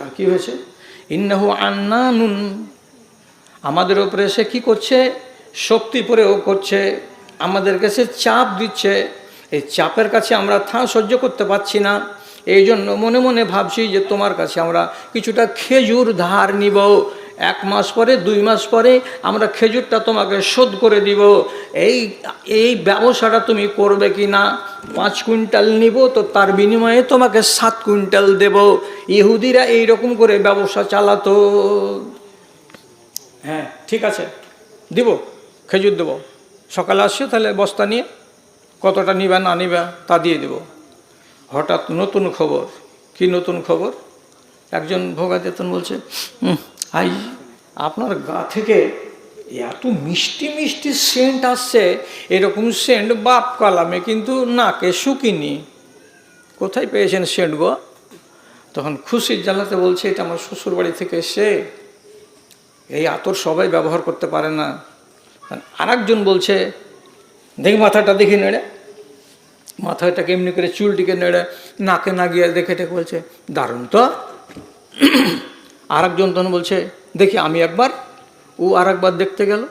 আর কি হয়েছে? ইন্নাহু আন্নানুন। আমাদের ওপরে সে কি করছে? শক্তি প্রয়োগ করছে। আমাদের কাছে চাপ দিচ্ছে। এই চাপের কাছে আমরা থা সহ্য করতে পারছি না। এই জন্য মনে মনে ভাবছি যে তোমার কাছে আমরা কিছুটা খেজুর ধার নিব। এক মাস পরে দুই মাস পরে আমরা খেজুরটা তোমাকে শোধ করে দিব। এই এই ব্যবসাটা তুমি করবে কি না? পাঁচ কুইন্টাল নিব তো তার বিনিময়ে তোমাকে সাত কুইন্টাল দেব। ইহুদিরা এই রকম করে ব্যবসা চালাতো। হ্যাঁ ঠিক আছে। দিব খেজুর দেবো। সকালে আসছো তাহলে বস্তা নিয়ে। কতটা নিবা না নিবা তা দিয়ে দেব। হঠাৎ নতুন খবর। কি নতুন খবর? একজন ভোগা ভোগাতেতন বলছে "হুম, আই আপনার গা থেকে এত মিষ্টি মিষ্টি সেন্ট আসছে, এরকম সেন্ট বাপ কালামে কিন্তু নাকে শুকিনি। কোথায় পেয়েছেন সেন্ট গো? তখন খুশির জ্বালাতে বলছে, এটা আমার শ্বশুর বাড়ি থেকে এসে এই আতর সবাই ব্যবহার করতে পারে না। আর একজন বলছে, দেখি মাথাটা দেখি নেড়ে। মাথাটাকে এমনি করে চুলটিকে নেড়ে, নাকে না গিয়ে দেখে বলছে, দারুণ তো। আর একজন তখন বলছে, দেখি, আমি একবার। ও আর একবার দেখতে গেল।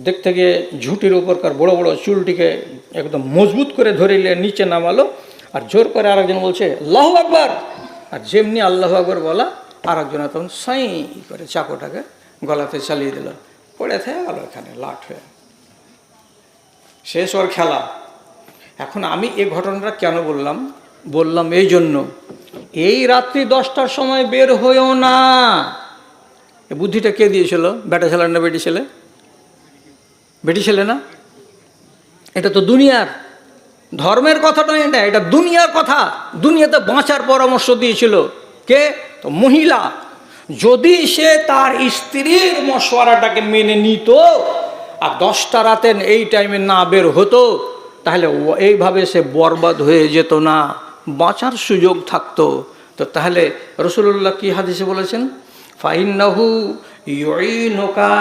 দেখতে গিয়ে ঝুঁটির ওপরকার বড় বড় চুলটিকে একদম মজবুত করে ধরে নিয়ে নিচে নামালো আর জোর করে আরেকজন বলছে, আল্লাহ আকবার! আর যেমনি আল্লাহ আকবর বলা আর একজন তখন সাই করে চাকোটাকে গলাতে চালিয়ে দিল। পড়ে থেকে গেল এখানে, লাট হয়ে। শেষ ওর খেলা। এখন আমি এই ঘটনাটা কেন বললাম? বললাম এই জন্য এই রাত্রি দশটার সময় বের হয়েও না। বুদ্ধিটা কে দিয়েছিল? বেটা ছেলে না বেটি ছেলে? বেটি ছেলে না? এটা তো দুনিয়ার। ধর্মের কথা নয় এটা এটা দুনিয়ার কথা। দুনিয়াতে বাঁচার পরামর্শ দিয়েছিল। কে? তো মহিলা। যদি সে তার স্ত্রীর মশওয়ারাটাকে মেনে নিত আর দশটা রাতে এই টাইমে না বের হতো, তাহলে এইভাবে সে বরবাদ হয়ে যেত না। বাঁচার সুযোগ থাকতো। তো তাহলে রসুল্লাহ কি হাদিসে বলেছেন? ফাইন্নাহু ইউইনুকা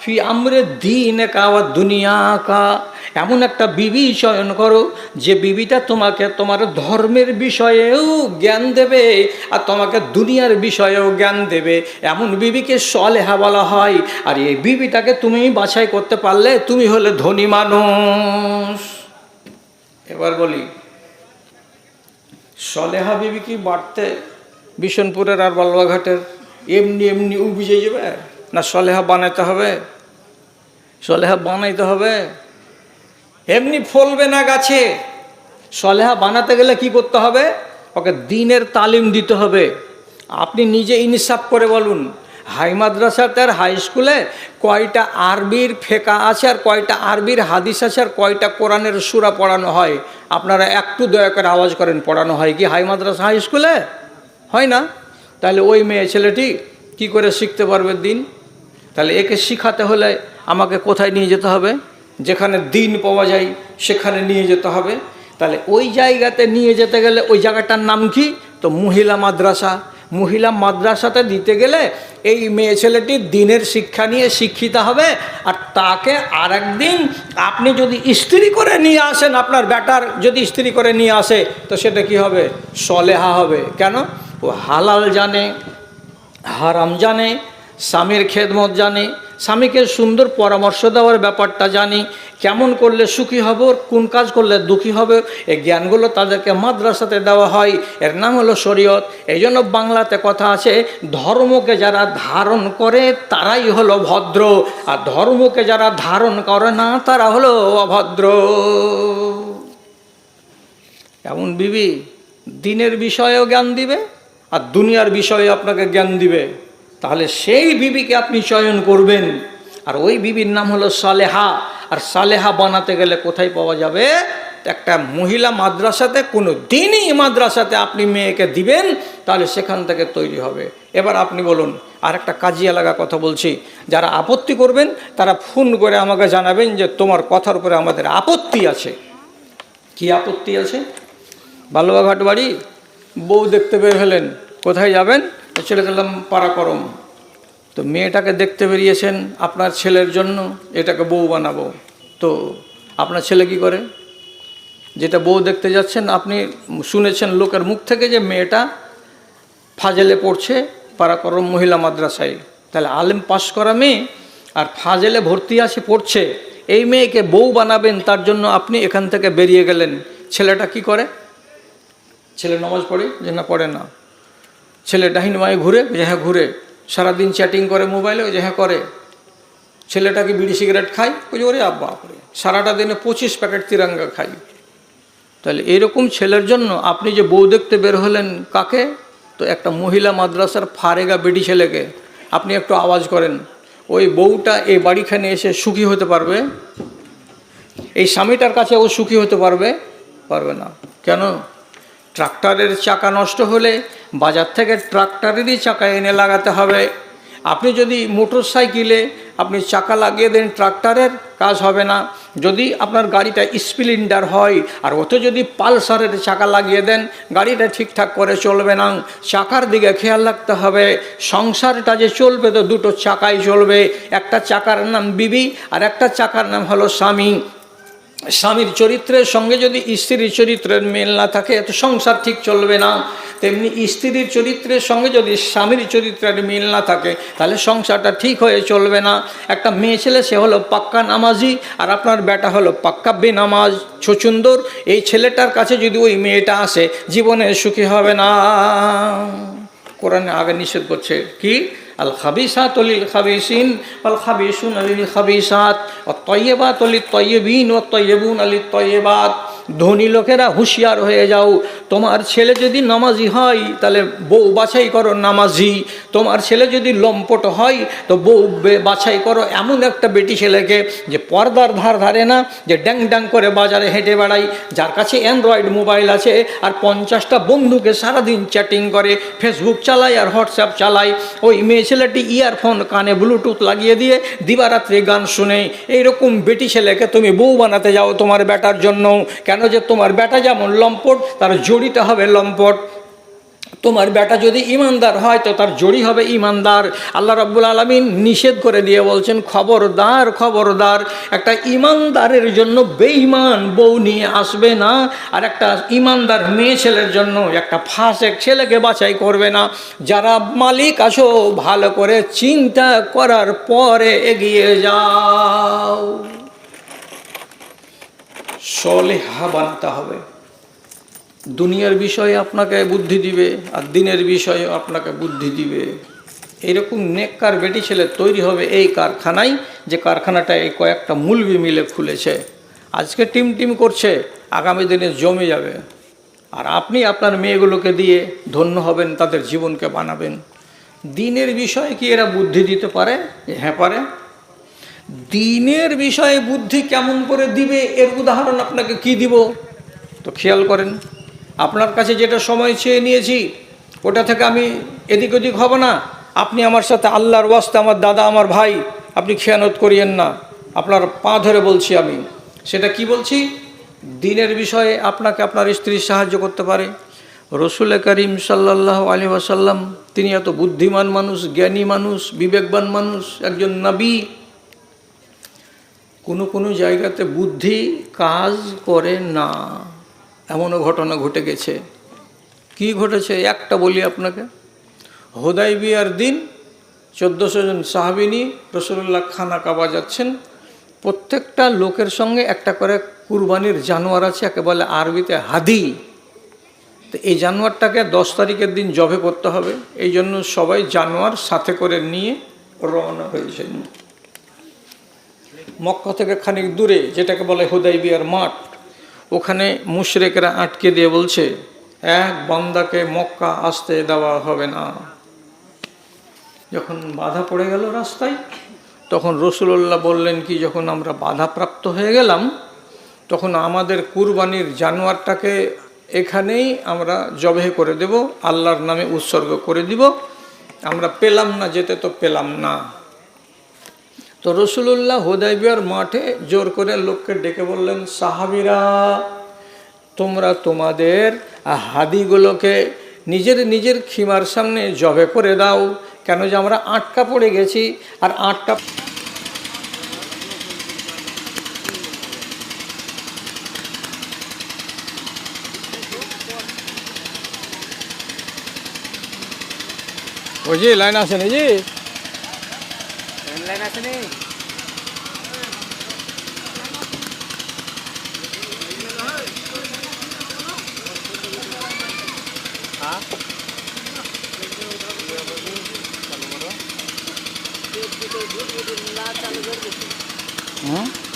ফি আমরে দিন কাওয়া দুনিয়া কা এমন একটা বিবি চয়ন করো, যে বিবিটা তোমাকে তোমার ধর্মের বিষয়েও জ্ঞান দেবে আর তোমাকে দুনিয়ার বিষয়েও জ্ঞান দেবে। এমন বিবিকে সলেহা বলা হয়। আর এই বিবিটাকে তুমি বাছাই করতে পারলে তুমি হলে ধনী মানুষ। এবার বলি সলেহা বিবি কি বাড়তে বিশনপুরের আর বালুয়াঘাটের এমনি এমনি উবিজে যাবে? না সলেহা বানাইতে হবে? সলেহা বানাইতে হবে? এমনি ফলবে না গাছে? সলেহা বানাতে গেলে কি করতে হবে? ওকে দিনের তালিম দিতে হবে। আপনি নিজে ইনসাফ করে বলুন। হাই মাদ্রাসাতে আর হাই স্কুলে কয়টা আরবির ফেকা আছে আর কয়টা আরবির হাদিস আছে আর কয়টা কোরআনের সুরা পড়ানো হয়? আপনারা একটু দয়া করে আওয়াজ করেন, পড়ানো হয় কি হাই মাদ্রাসা, হাই স্কুলে? হয় না? তাহলে ওই মেয়ে ছেলেটি কি করে শিখতে পারবে দিন? তাহলে একে শিখাতে হলে আমাকে কোথায় নিয়ে যেতে হবে? যেখানে দিন পাওয়া যায়, সেখানে নিয়ে যেতে হবে। তাহলে ওই জায়গাতে নিয়ে যেতে গেলে ওই জায়গাটার নাম কি? তো মহিলা মাদ্রাসা। মহিলা মাদ্রাসাতে দিতে গেলে এই মেয়ে ছেলেটি দিনের শিক্ষা নিয়ে শিক্ষিত হবে আর তাকে আর একদিন আপনি যদি স্ত্রী করে নিয়ে আসেন, আপনার ব্যাটার যদি স্ত্রী করে নিয়ে আসে, তো সেটা কি হবে? সলেহা হবে। কেন? ও হালাল জানে, হারাম জানে, স্বামীর খেদমত জানে স্বামীকে সুন্দর পরামর্শ দেওয়ার ব্যাপারটা জানি। কেমন করলে সুখী হব, কোন কাজ করলে দুঃখী হবে এই জ্ঞানগুলো তাদেরকে মাদ্রাসাতে দেওয়া হয়। এর নাম হলো শরীয়ত। এই জন্য বাংলাতে কথা আছে, ধর্মকে যারা ধারণ করে তারাই হলো ভদ্র। আর ধর্মকে যারা ধারণ করে না, তারা হলো অভদ্র। এমন বিবি? দিনের বিষয়েও জ্ঞান দিবে, আর দুনিয়ার বিষয়ে আপনাকে জ্ঞান দিবে। তাহলে সেই বিবিকে আপনি চয়ন করবেন। আর ওই বিবির নাম হলো সালেহা। আর সালেহা বানাতে গেলে কোথায় পাওয়া যাবে? একটা মহিলা মাদ্রাসাতে, কোনো দিনই মাদ্রাসাতে আপনি মেয়েকে দিবেন, তাহলে সেখান থেকে তৈরি হবে। এবার আপনি বলুন, আর একটা কাজিয়া লাগা কথা বলছি। যারা আপত্তি করবেন, তারা ফোন করে আমাকে জানাবেন যে তোমার কথার উপরে আমাদের আপত্তি আছে। কি আপত্তি আছে? বালুয়াঘাট বাড়ি? বউ দেখতে বের হলেন, কোথায় যাবেন? ছেলে গেলাম পাড়াকরম তো মেয়েটাকে দেখতে বেরিয়েছেন আপনার ছেলের জন্য, এটাকে বউ বানাবো। তো আপনার ছেলে কি করে? যেটা বউ দেখতে যাচ্ছেন, আপনি শুনেছেন লোকের মুখ থেকে যে মেয়েটা ফাজেলে পড়ছে পারাকরম মহিলা মাদ্রাসায়। তাহলে আলেম পাশ করা মেয়ে আর ফাজেলে ভর্তি আছে পড়ছে, এই মেয়েকে বউ বানাবেন, তার জন্য আপনি এখান থেকে বেরিয়ে গেলেন। ছেলেটা কি করে? ছেলে নমাজ পড়ে যে না পড়ে না। ছেলে ডাহিন মায়ে ঘুরে যে হ্যাঁ ঘুরে, সারাদিন চ্যাটিং করে মোবাইলে যে হ্যাঁ করে। ছেলেটা কি বিড়ি সিগারেট খায় ওই ওরে আব্বা করে। সারাটা দিনে পঁচিশ প্যাকেট তিরাঙ্গা খাই। তাহলে এরকম ছেলের জন্য আপনি যে বউ দেখতে বের হলেন কাকে? তো একটা মহিলা মাদ্রাসার ফারেগা বেটি ছেলেকে। আপনি একটু আওয়াজ করেন। ওই বউটা এই বাড়িখানে এসে সুখী হতে পারবে? এই স্বামীটার কাছে ও সুখী হতে পারবে? পারবে না। কেন? ট্রাক্টরের চাকা নষ্ট হলে বাজার থেকে ট্রাক্টরেরই চাকা এনে লাগাতে হবে। আপনি যদি মোটর সাইকেলে আপনি চাকা লাগিয়ে দেন, ট্রাক্টরের কাজ হবে না। যদি আপনার গাড়িটা স্প্লেন্ডার হয় আর ওতে যদি পালসারের চাকা লাগিয়ে দেন, গাড়িটা ঠিকঠাক করে চলবে না। চাকার দিকে খেয়াল রাখতে হবে। সংসারটা যে চলবে তো দুটো চাকাই চলবে। একটা চাকার নাম বিবি আর একটা চাকার নাম হলো স্বামী। স্বামীর চরিত্রের সঙ্গে যদি স্ত্রীর চরিত্রের মেল না থাকে, তো সংসার ঠিক চলবে না। তেমনি স্ত্রীর চরিত্রের সঙ্গে যদি স্বামীর চরিত্রের মিল না থাকে, তাহলে সংসারটা ঠিক হয়ে চলবে না। একটা মেয়ে ছেলে, সে হলো পাক্কা নামাজি, আর আপনার বেটা হলো পাক্কা বেনামাজ ছচুন্দর এই ছেলেটার কাছে যদি ওই মেয়েটা আসে জীবনে সুখী হবে না। কোরআনে আগে নিষেধ করছে, কি? আল খাবিসাত অলিল খাবিসিন আল খাবিসুন আলিল খাবিসাত ও তৈবাত অলি তৈবিন ও তৈবুন আলি তৈবাত ধনী লোকেরা হুঁশিয়ার হয়ে যাও। তোমার ছেলে যদি নামাজি হয়, তাহলে বউ বাছাই করো নামাজি। তোমার ছেলে যদি লম্পট হয়, তো বউ বাছাই করো। এমন একটা বেটি ছেলেকে যে পর্দার ধার ধারে না, যে ড্যাং ড্যাং করে বাজারে হেঁটে বেড়াই যার কাছে অ্যান্ড্রয়েড মোবাইল আছে আর পঞ্চাশটা বন্ধুকে সারাদিন চ্যাটিং করে ফেসবুক চালায় আর হোয়াটসঅ্যাপ চালায়। ওই মেয়ে ছেলেটি ইয়ারফোন কানে ব্লুটুথ লাগিয়ে দিয়ে দিবারাত্রি গান শুনে। এইরকম বেটি ছেলেকে তুমি বউ বানাতে যাও তোমার বেটার জন্য। কেন যে তোমার বেটা যেমন লম্পট, তার জড়িটা হবে লম্পট। তোমার বেটা যদি ইমানদার হয়, তো তার জড়ি হবে ইমানদার। আল্লাহ রাব্বুল আলমিন নিষেধ করে দিয়ে বলছেন, খবরদার খবরদার, একটা ইমানদারের জন্য বেঈমান বউ নিয়ে আসবে না, আর একটা ইমানদার মেয়ে ছেলের জন্য একটা ফাঁসেক ছেলেকে বাছাই করবে না। যারা মালিক আসো, ভালো করে চিন্তা করার পরে এগিয়ে যাও। সলেহা বানাতে হবে। দুনিয়ার বিষয়ে আপনাকে বুদ্ধি দিবে আর দিনের বিষয়ে আপনাকে বুদ্ধি দিবে। এরকম নেককার বেটি ছেলে তৈরি হবে এই কারখানায়, যে কারখানাটা এই কয়েকটা মুলবি মিলে খুলেছে। আজকে টিম টিম করছে, আগামী দিনে জমে যাবে। আর আপনি আপনার মেয়েগুলোকে দিয়ে ধন্য হবেন, তাদের জীবনকে বানাবেন। দিনের বিষয়ে কি এরা বুদ্ধি দিতে পারে? হ্যাঁ পারে। দিনের বিষয়ে বুদ্ধি কেমন করে দিবে? এর উদাহরণ আপনাকে কি দিব? তো খেয়াল করেন, আপনার কাছে যেটা সময় চেয়ে নিয়েছি, ওটা থেকে আমি এদিক ওদিক হব না। আপনি আমার সাথে আল্লাহর ওয়াস্তে, আমার দাদা, আমার ভাই, আপনি খেয়ানত করিয়েন না। আপনার পা ধরে বলছি আমি। সেটা কি বলছি? দিনের বিষয়ে আপনাকে আপনার স্ত্রী সাহায্য করতে পারে। রসুল করিম সাল্লাহ আলী ওয়াসাল্লাম, তিনি এত বুদ্ধিমান মানুষ, জ্ঞানী মানুষ, বিবেকবান মানুষ, একজন নবী। কোনো কোনো জায়গাতে বুদ্ধি কাজ করে না। এমনও ঘটনা ঘটে গেছে। কি ঘটেছে একটা বলি আপনাকে। হোদাই বিয়ার দিন চোদ্দোশো জন সাহাবিনী রসুল্লাহ খানা কাবা যাচ্ছেন। প্রত্যেকটা লোকের সঙ্গে একটা করে কুরবানির জানোয়ার আছে, একে বলে আরবিতে হাদি। তো এই জানোয়ারটাকে দশ তারিখের দিন জবে করতে হবে। এই জন্য সবাই জানোয়ার সাথে করে নিয়ে রওনা হয়েছেন। মক্কা থেকে খানিক দূরে, যেটাকে বলে হুদাইবিয়ার মাঠ, ওখানে মুশরেকরা আটকে দিয়ে বলছে, এক বান্দাকে মক্কা আসতে দেওয়া হবে না। যখন বাধা পড়ে গেল রাস্তায়, তখন রসুল্লাহ বললেন কি, যখন আমরা বাধাপ্রাপ্ত হয়ে গেলাম, তখন আমাদের কুরবানির জানোয়ারটাকে এখানেই আমরা জবে করে দেব, আল্লাহর নামে উৎসর্গ করে দিব। আমরা পেলাম না, যেতে তো পেলাম না। তো রসুল্লাহ হোদাইবিয়ার মাঠে জোর করে লোককে ডেকে বললেন, সাহাবিরা, তোমরা তোমাদের হাদিগুলোকে নিজের নিজের খিমার সামনে জবে করে দাও। কেন যে আমরা আটকা পড়ে গেছি আর আটকা ওই যে লাইন আছে না জি লাইন আছে নি হুম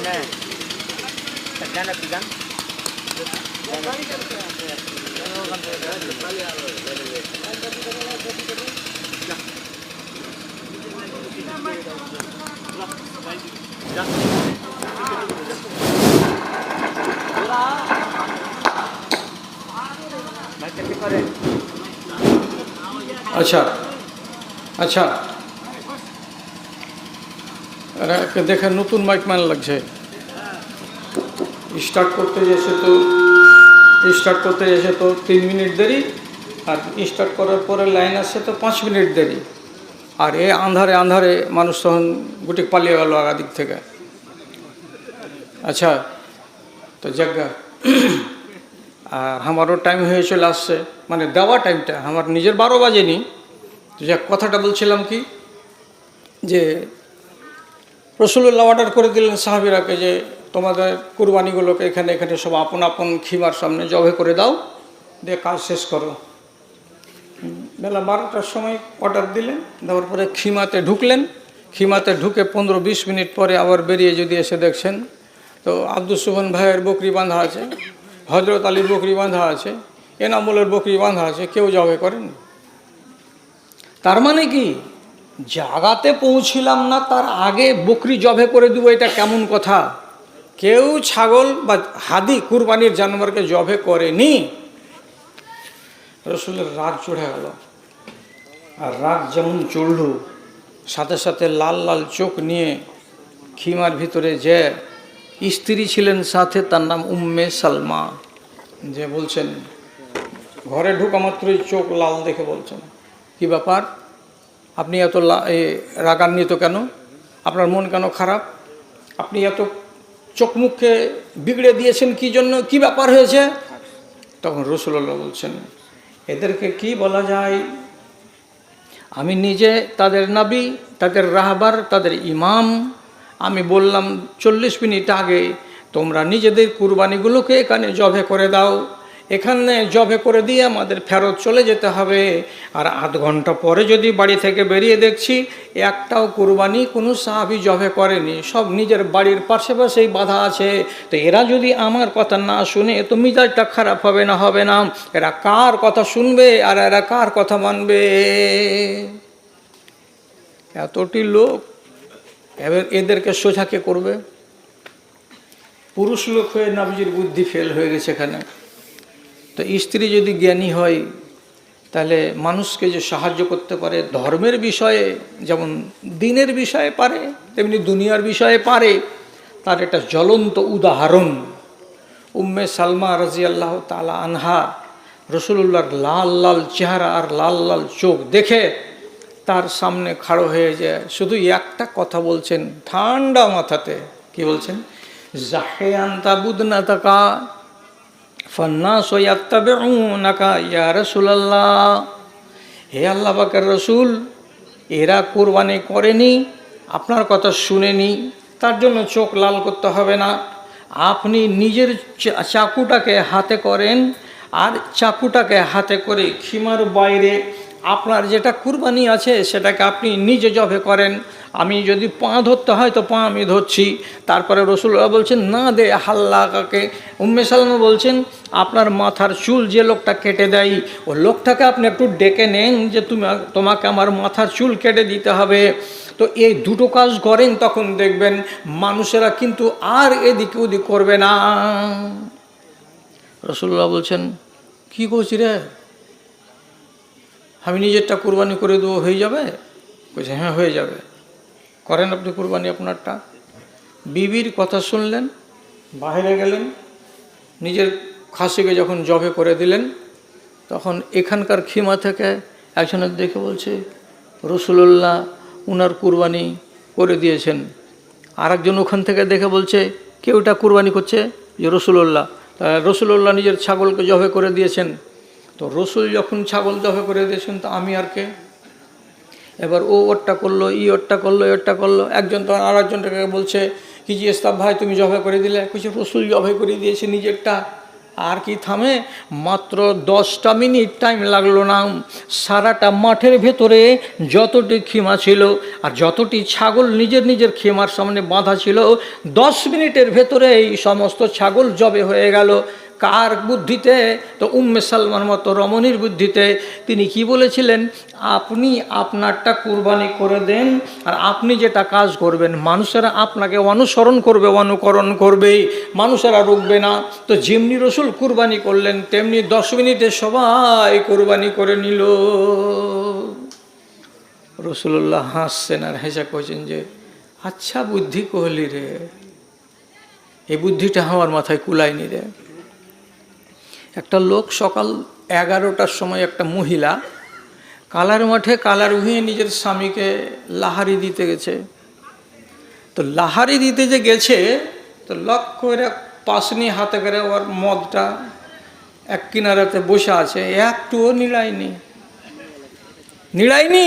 না গান আপনি গান করে আচ্ছা। আচ্ছা। এরা দেখে নতুন মাইক ম্যান লাগছে। স্টার্ট করতে এসে তো স্টার্ট করতে এসে তো তিন মিনিট দেরি, আর স্টার্ট করার পরে লাইন আসছে তো পাঁচ মিনিট দেরি। আর এ আন্ধারে আন্ধারে মানুষ তখন গুটি পালিয়ে গেল আগাদিক থেকে। আচ্ছা তো জায়গা আর আমারও টাইম হয়ে চলে আসছে। মানে দেওয়া টাইমটা আমার নিজের বারো বাজেনি। যাক, কথাটা বলছিলাম কি? যে রসুল্লাহ অর্ডার করে দিলেন সাহাবিরাকে যে, তোমাদের কুরবানিগুলোকে এখানে এখানে সব আপন আপন খিমার সামনে জবে করে দাও, দিয়ে কাজ শেষ করো। বেলা বারোটার সময় অর্ডার দিলেন, দেওয়ার পরে খিমাতে ঢুকলেন। খিমাতে ঢুকে পনেরো, বিশ মিনিট পরে আবার বেরিয়ে যদি এসে দেখছেন, তো আব্দুল সুবন ভাইয়ের বকরি বাঁধা আছে। হজরত আলীর বকরি বাঁধা আছে, এনামুলের বকরি বাঁধা আছে, কেউ জবে করেন। তার মানে কি? জাগাতে পৌঁছিলাম না, তার আগে বকরি জবে করে দেবো, এটা কেমন কথা? কেউ ছাগল বা হাদি কুরবানির জানোয়ারকে জবে করেনি। রসুলের রাগ চড়ে গেল। আর রাগ যেমন চড়ল, সাথে সাথে লাল লাল চোখ নিয়ে খিমার ভিতরে যে স্ত্রী ছিলেন সাথে, তার নাম উম্মে সালমা। যে বলছেন, ঘরে ঢুকা মাত্রই চোখ লাল দেখে বলছেন। কি ব্যাপার? আপনি এত রাগান্বিত কেন? আপনার মন কেন খারাপ? আপনি এত চোখ মুখে বিগড়ে দিয়েছেন কি জন্য? কি ব্যাপার হয়েছে? তখন রসুল্লাহ বলছেন, এদেরকে কি বলা যায়? আমি নিজে তাদের নাবি, তাদের রাহবার, তাদের ইমাম আমি বললাম, চল্লিশ মিনিট আগে তোমরা নিজেদের কুরবানিগুলোকে এখানে জবে করে দাও। এখানে জবে করে দিয়ে আমাদের ফেরত চলে যেতে হবে। আর আধ ঘণ্টা পরে যদি বাড়ি থেকে বেরিয়ে দেখছি, একটাও কুরবানি কোনো সাহাবি জবে করেনি। সব নিজের বাড়ির পাশে পাশেই বাধা আছে। তো এরা যদি আমার কথা না শুনে, তো মিজাজটা খারাপ হবে না হবে না। এরা কার কথা শুনবে আর এরা কার কথা মানবে? এতটি লোক এবার এদেরকে সোজাকে করবে? পুরুষ লোক হয়ে নাবিজির বুদ্ধি ফেল হয়ে গেছে এখানে। তো স্ত্রী যদি জ্ঞানী হয়, তাহলে মানুষকে যে সাহায্য করতে পারে, ধর্মের বিষয়ে, যেমন দিনের বিষয়ে পারে, তেমনি দুনিয়ার বিষয়ে পারে, তার একটা জ্বলন্ত উদাহরণ। উম্মে সালমা রাজি আল্লাহ তালা আনহা রসুল্লাহর লাল লাল চেহারা আর লাল লাল চোখ দেখে তার সামনে খাড়ো হয়ে যায়। শুধু একটা কথা বলছেন, ঠান্ডা মাথাতে। কি বলছেন? ইয়াত্তাবিউনাকা ইয়া হে আল্লাহ রসুল, এরা কোরবানি করেনি, আপনার কথা শুনেনি, তার জন্য চোখ লাল করতে হবে না। আপনি নিজের চাকুটাকে হাতে করেন, আর চাকুটাকে হাতে করে খিমার বাইরে আপনার যেটা কুরবানি আছে, সেটাকে আপনি নিজে জবে করেন। আমি যদি পা ধরতে হয়, তো পা আমি ধরছি। তারপরে রসুল্লাহ বলছেন, না দে হাল্লা কাকে উম্মে সালামা বলছেন, আপনার মাথার চুল যে লোকটা কেটে দেয়, ও লোকটাকে আপনি একটু ডেকে নেন যে তুমি, তোমাকে আমার মাথার চুল কেটে দিতে হবে। তো এই দুটো কাজ করেন, তখন দেখবেন মানুষেরা কিন্তু আর এদিকে ওদিক করবে না। রসুল্লাহ বলছেন, কী করছি রে? আমি নিজেরটা কুরবানি করে দেবো, হয়ে যাবে? বলছে হ্যাঁ হয়ে যাবে। করেন আপনি কুরবানি আপনারটা। বিবির কথা শুনলেন বাইরে গেলেন, নিজের খাসিকে যখন জবে করে দিলেন, তখন এখানকার খিমা থেকে একজনের দেখে বলছে রসুল্লাহ উনার কুরবানি করে দিয়েছেন। আর একজন ওখান থেকে দেখে বলছে কেউটা কুরবানি করছে? যে রসুল্লাহ রসুল্লাহ নিজের ছাগলকে জবে করে দিয়েছেন। তো রসুল যখন ছাগল জবে করে দিয়েছেন, তো আমি আর কে? এবার ও ওরটা করল, ই ওরটা করল ওরটা করল, একজন তো আর একজনটাকে বলছে, কি জি ইস্তাব ভাই, তুমি জবে করে দিলে? কিছু রসুল জবে করে দিয়েছে নিজেরটা। আর কি থামে? মাত্র দশটা মিনিট টাইম লাগল না। সারাটা মাঠের ভেতরে যতটি খিমা ছিল আর যতটি ছাগল নিজের নিজের খেমার সামনে বাঁধা ছিল, দশ মিনিটের ভেতরে এই সমস্ত ছাগল জবে হয়ে গেল। কার বুদ্ধিতে? তো উম্মে সালমান মতো রমণীর বুদ্ধিতে তিনি কি বলেছিলেন? আপনি আপনারটা কুরবানি করে দেন আর আপনি যেটা কাজ করবেন, মানুষেরা আপনাকে অনুসরণ করবে, অনুকরণ করবে, মানুষেরা রুখবে না। তো যেমনি রসুল কুরবানি করলেন, তেমনি দশ মিনিটে সবাই কুরবানি করে নিল। রসুল্লাহ হাসছেন আর হেসা কইছেন যে আচ্ছা বুদ্ধি কহলি রে, এই বুদ্ধিটা আমার মাথায় কুলায়নি রে। একটা লোক সকাল এগারোটার সময় একটা মহিলা কালার মাঠে কালার উহিয়ে নিজের স্বামীকে লাহারি দিতে গেছে। তো লাহারি দিতে যে গেছে, তো লক্ষ্য করে পাশনি হাতে করে ওর মদটা এক কিনারাতে বসে আছে, একটুও নিড়ায়নি নিড়ায়নি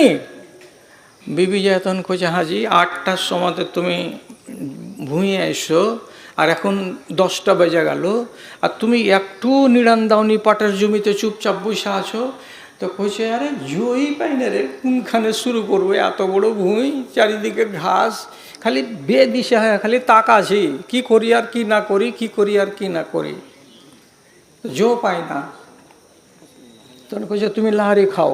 বিবি যেতন কইছে, হাজি আটটার সময়তে তুমি ভুঁয়ে এসো আর এখন দশটা বেজে গেল। আর তুমি একটু নিড়ান দাওনি, পাটের জমিতে চুপচাপ বসে আছো। তো কইছে, আরে জয়ই পাই না রে, কোনখানে শুরু করব? এত বড় ভুঁই, চারিদিকে ঘাস, খালি বে দিশে হয়, খালি তাকাছি। কি করি আর কি না করি, কি করি আর কি না করি? জো পাই না। তখন কইছে, তুমি লাহারি খাও।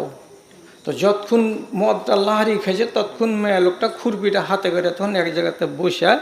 তো যতক্ষণ মদটা লাহারি খেয়েছে, ততক্ষণ মেয়ে লোকটা খুরপিটা হাতে করে তখন এক জায়গাতে বসে